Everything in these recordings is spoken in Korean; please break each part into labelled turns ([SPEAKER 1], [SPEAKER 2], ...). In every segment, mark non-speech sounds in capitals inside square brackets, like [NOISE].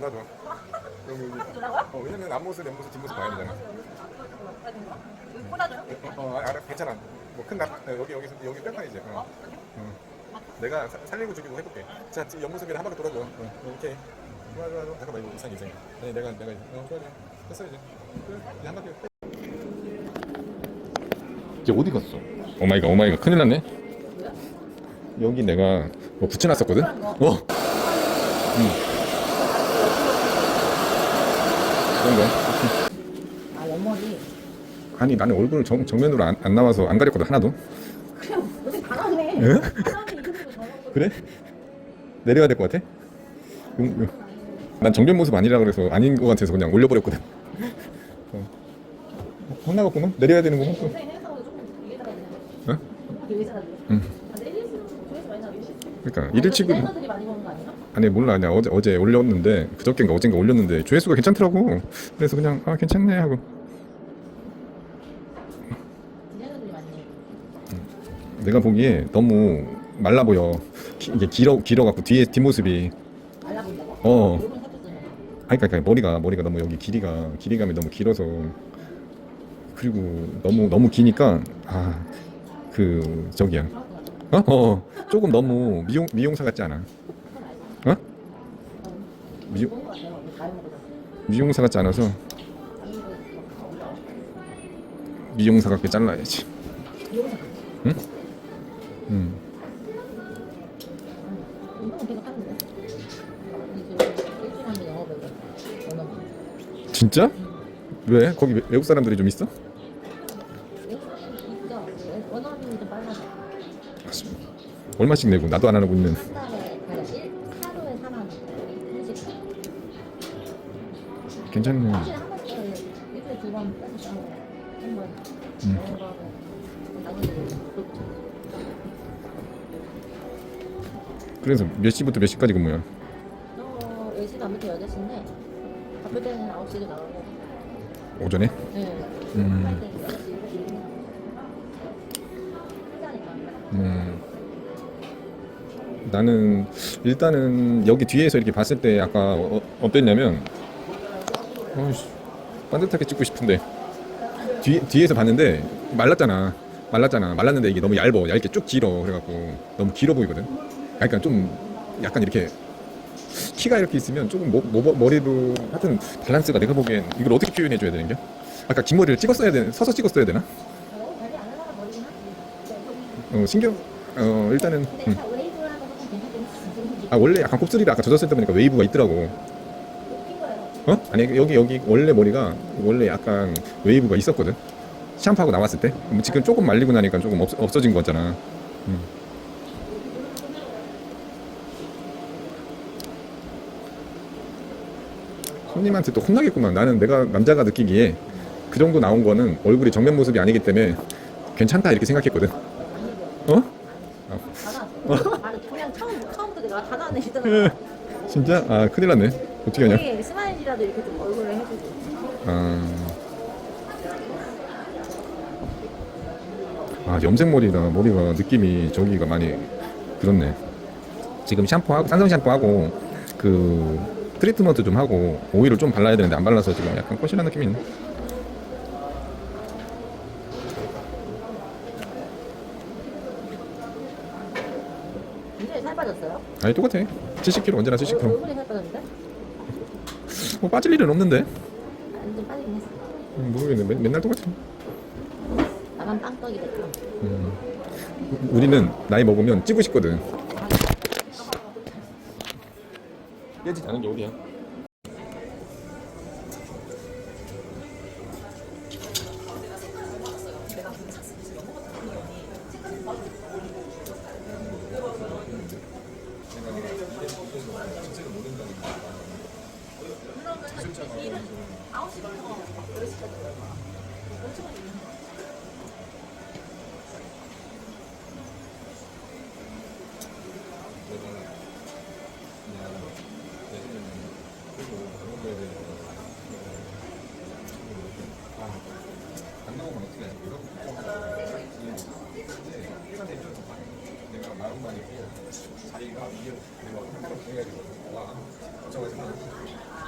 [SPEAKER 1] 나도. 여기 여기. 어 왜냐면 앞모습 옆모습 뒷모습 봐야 되잖아? 어, 어 알아. 괜찮아. 뭐큰 남 어, 여기 여기 여기 뺄판이지. 어. 응. 내가 사- 살리고 죽이고 해볼게. 자 지금 옆모습이랑 한 바퀴 돌아줘. 어, 오케이. 좋아 좋아 좋아. 잠깐만 이거 이상 이상. 네 내가 내가 어 좋아 좋아. 됐어 이제. 그래, 이제 한 바퀴. 이제 어디 갔어? 오마이갓 오마이갓. 큰일 났네. 여기 내가 뭐 붙여놨었거든? 어. 응. 그런 거야
[SPEAKER 2] 아 옆머리
[SPEAKER 1] 아니 나는 얼굴 정, 정면으로 안, 안 나와서 안 가렸거든 하나도
[SPEAKER 2] 그냥 다 나오고
[SPEAKER 1] 그래? 내려야 될 것 같아? 응, 응. 난 정면 모습 아니라 그래서 아닌 것 같아서 그냥 올려버렸거든 어. 내려야
[SPEAKER 2] 선생님 생각하고 조금 위에다가 그냥
[SPEAKER 1] 어?
[SPEAKER 2] 여기다가
[SPEAKER 1] 응.
[SPEAKER 2] 아 조회수 많이
[SPEAKER 1] 그러니까 일일 치고
[SPEAKER 2] 아니야?
[SPEAKER 1] 아니 몰라 그냥 어제 어제 올렸는데 그저께인가 어젠가 올렸는데 조회수가 괜찮더라고 그래서 그냥 아 괜찮네 하고
[SPEAKER 2] 해
[SPEAKER 1] 내가 보기에 너무 말라 보여 기, 이게 길어 길어 갖고 뒤에 뒷모습이? 어 아니 그러니까 머리가 머리가 너무 여기 길이가 길이감이 너무 길어서 그리고 너무 너무 기니까 아 그 저기야 어? 어 어. 조금 너무 미용 미용사 같지 않아 어
[SPEAKER 2] 거보다
[SPEAKER 1] 미용사 같지 않아서 미용사 같게 잘라야지. 응? 응. 진짜? 왜? 거기 외- 외국 사람들이 좀 있어?
[SPEAKER 2] 빨라져
[SPEAKER 1] 얼마씩 내고 나도 안 하고 있는 괜찮네 음. 그래서 몇 시부터 몇 시까지 근무야
[SPEAKER 2] 저 10시 반부터 8시인데 바쁠 때는 9시도 나가고
[SPEAKER 1] 오전에
[SPEAKER 2] 네.
[SPEAKER 1] 음.
[SPEAKER 2] 할 때는 8시 7시 혼자니까
[SPEAKER 1] 음, 나는 일단은 여기 뒤에서 이렇게 봤을 때 아까 어, 어땠냐면 어이씨, 반듯하게 찍고 싶은데. 뒤, 뒤에서 봤는데 말랐잖아. 말랐잖아. 말랐는데 이게 너무 얇어. 얇게 쭉 길어. 그래갖고 너무 길어 보이거든. 그러니까 좀 약간 이렇게 키가 이렇게 있으면 조금 모, 모, 머리도 하여튼 밸런스가 내가 보기엔 이걸 어떻게 표현해 줘야 되는 게? 아까 긴 머리를 찍었어야 되나 서서 찍었어야 되나? 어, 신경 어 일단은 음.
[SPEAKER 2] 했어
[SPEAKER 1] 아 원래 약간 곱슬이라 아까 젖었을 때 보니까 웨이브가 있더라고 어? 아니 여기 여기 원래 머리가 원래 약간 웨이브가 있었거든? 샴푸하고 나왔을 때? 뭐 지금 조금 말리고 나니까 조금 없, 없어진 거잖아. 음. 손님한테 또 혼나겠구만. 나는 내가 남자가 느끼기에 그 정도 나온 거는 얼굴이 정면 모습이 아니기 때문에 괜찮다 이렇게 생각했거든. 어?
[SPEAKER 2] 아니 그냥 처음, 처음부터 내가 다 진짜 [LAUGHS]
[SPEAKER 1] 진짜? 아 큰일 났네. 어떻게 하냐
[SPEAKER 2] 이렇게 좀 얼굴에 해주고
[SPEAKER 1] 아, 아 염색 머리라 머리가 느낌이 저기가 많이 그렇네. 지금 샴푸하고 산성 샴푸하고 그 트리트먼트 좀 하고 오일을 좀 발라야 되는데 안 발라서 지금 약간 꼬실한 느낌이 있네.
[SPEAKER 2] 굉장히 살 빠졌어요
[SPEAKER 1] 아니 똑같아. 70kg 언제나 70kg.
[SPEAKER 2] 얼굴이 살 빠졌는데?
[SPEAKER 1] 뭐 빠질 일은 없는데.
[SPEAKER 2] 완전 빠지긴 했어
[SPEAKER 1] 음, 모르겠네. 맨, 맨날 똑같아.
[SPEAKER 2] 나만 빵떡이 됐다
[SPEAKER 1] 음. 우리는 나이 먹으면 찌고 싶거든. 깨지지 않은 게 어디야? 안 나오면 어떻게 하지? 내가 마음만 있고 자기가 이게 내가 한번 해야 되거든. 와, 맛있나?
[SPEAKER 2] 약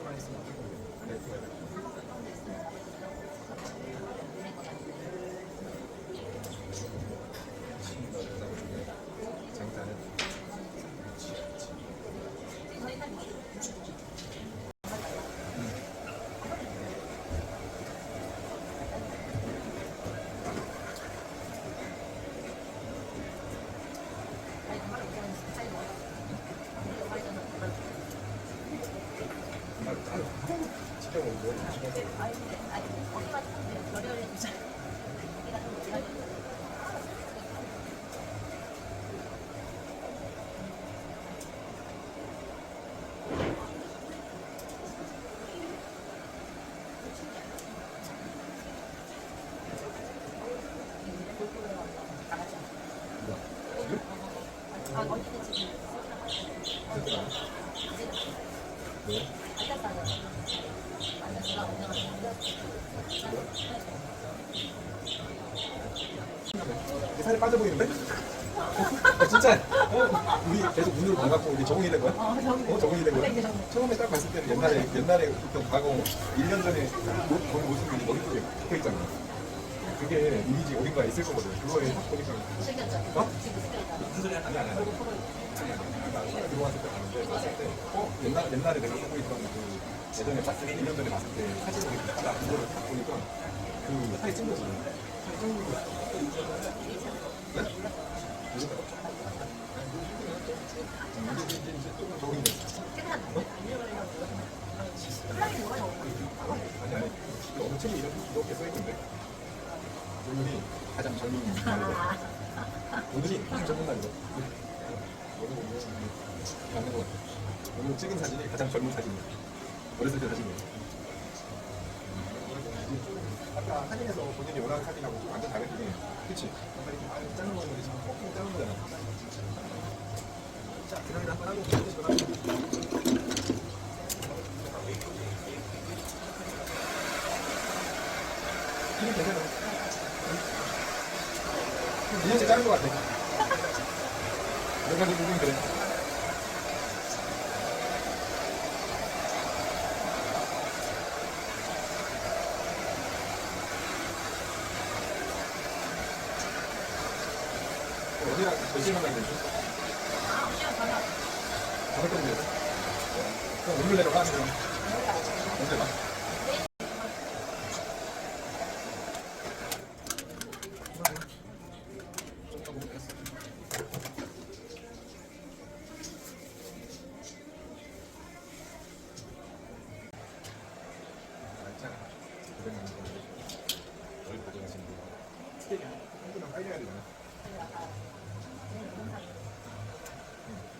[SPEAKER 1] 음만 있으면 무조건 내 거야. 장사는 정말 따로 직접 먹고 집어서
[SPEAKER 2] 아, 언니는 지금
[SPEAKER 1] 뭐?
[SPEAKER 2] 앉았다는 앉았어. 운영하는
[SPEAKER 1] 이 살이 빠져 보이는데? 어, 진짜 어, 우리 계속 눈으로 봐갖고 우리 적응이 된 거야?
[SPEAKER 2] 어, 적응이
[SPEAKER 1] 어, 적응이 된
[SPEAKER 2] 네,
[SPEAKER 1] 거야? 처음에 딱 봤을 때는 옛날에 옛날에 있던 과거 1년 전에 본 모습이 머릿 속에 붙어 있잖아. 그게 이미지 어딘가에 있을 거거든. 그거에 딱 보니까. 어? 무슨 소리야? 아니 아니 아니. 아니 아니. 아니 들어왔을 때 봤는데 봤을 때 어? 옛날 옛날에 내가 쓰고 있던 그 예전에 봤을 때 1년 전에 봤을 때 사진을 이렇게 딱 그거를 딱 보니까 그 거지. 살이 찐 거지. 네? 적응이 됐어.
[SPEAKER 2] 최대한 플라이는 뭐가 나올까?
[SPEAKER 1] 아니 아니 어느 책이 이렇게 이렇게 써 있는데 오늘이 가장 젊은 날이다. 오늘이 가장 젊은 날이다. 오늘 오늘 맞는 것 같아. 오늘 찍은 사진이 가장 젊은 사진이야. 어렸을 때 사진이야. 아까 사진에서 본인이 원하는 사진하고 좀 완전 다르긴 해. 그치? 아까 이렇게 아, 자른 거는 지금 꺾이고 자른 거잖아. 자, 그다음에 한번 하고 보여주시거나. 이게 괜찮아. 이년째 자른 것 같아. 내가 그 부분 그래. 어디랑 몇 시간 가야 되지? 번 되지? 그럼 오늘 내려가, 그럼. 언제 가? 좀 더 먹으면 되겠어. 알잖아. 고생하는 거. 널 고생하시는 거. 스테이크 한분은 빨리 해야 되잖아.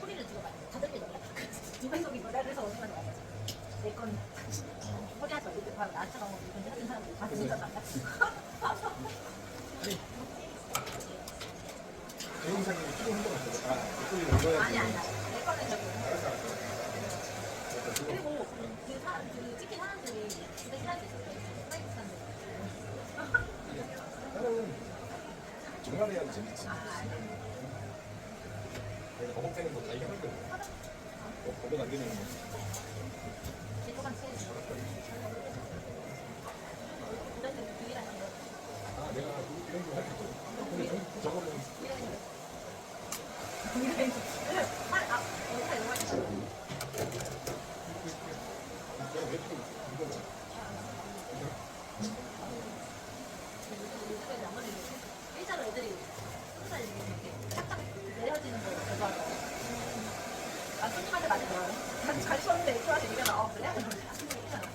[SPEAKER 2] 소리를 들어봐요. 다들 게 놀라. 누가 속이 놀라 그래서 어디가 나와. 내건 소리 하지 말고 바로 나한테 나오고 이건 하는 사람들 다 진짜 난다.
[SPEAKER 1] 대용상이 필요 한거 같
[SPEAKER 2] 아니 아니 내 거는 저기.
[SPEAKER 1] 알았어, 알았어.
[SPEAKER 2] 그리고 그 사람 그 찍힌 사람들이 진짜 싫어할 수 있어. 사이트 사람들.
[SPEAKER 1] 나는 정말 해야 재밌지. 내가 버벅대는 거다 할 거야. 어, 버벅 안 되는 거.
[SPEAKER 2] 제도관 쓰는 거. 이런 데 유일한 거.
[SPEAKER 1] 아, 내가.
[SPEAKER 2] 그래?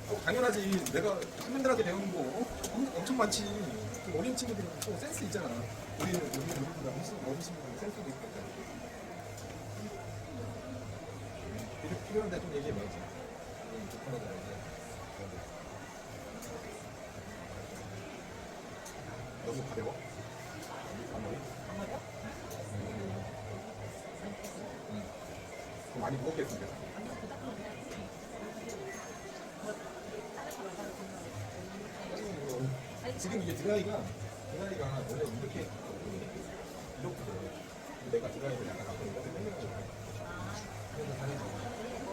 [SPEAKER 1] 어, 당연하지. 내가 학생들한테 배우는 거 어? 엄청 많지. 그 어린 친구들은 또 센스 있잖아. 우리 우리 누구보다 훨씬 어린 친구들 센스도 있고 있잖아. 이렇게 필요한데 좀 얘기해봐야지. 너무 가벼워? 앞머리?
[SPEAKER 2] 앞머리야?
[SPEAKER 1] 많이 무겁게 했습니다.
[SPEAKER 2] 뭐, 따라서 말하는
[SPEAKER 1] 지금 이제 드라이가 드라이가 원래 이렇게 이렇게 내가 드라이를 약간 갖고 있는 거거든요. 그래서 다른 거.